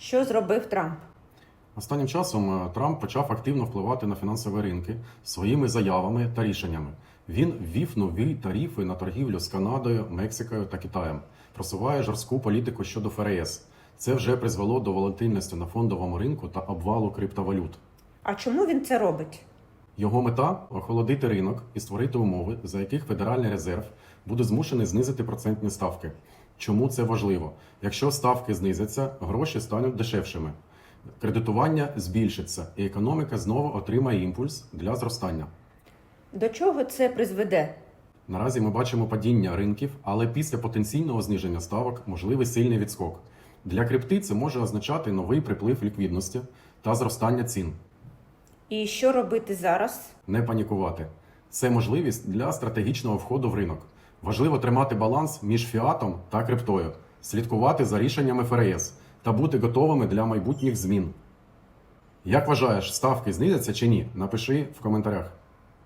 Що зробив Трамп? Останнім часом е, Трамп почав активно впливати на фінансові ринки своїми заявами та рішеннями. Він ввів нові тарифи на торгівлю з Канадою, Мексикою та Китаєм, просуває жорстку політику щодо ФРС. Це вже призвело до волатильності на фондовому ринку та обвалу криптовалют. А чому він це робить? Його мета охолодити ринок і створити умови, за яких Федеральний резерв буде змушений знизити процентні ставки. Чому це важливо? Якщо ставки знизяться, гроші стануть дешевшими, кредитування збільшиться, і економіка знову отримає імпульс для зростання. До чого це призведе? Наразі ми бачимо падіння ринків, але після потенційного зниження ставок можливий сильний відскок. Для крипти це може означати новий приплив ліквідності та зростання цін. І що робити зараз? Не панікувати. Це можливість для стратегічного входу в ринок. Важливо тримати баланс між фіатом та криптою, слідкувати за рішеннями ФРС та бути готовими для майбутніх змін. Як вважаєш, ставки знизяться чи ні? Напиши в коментарях.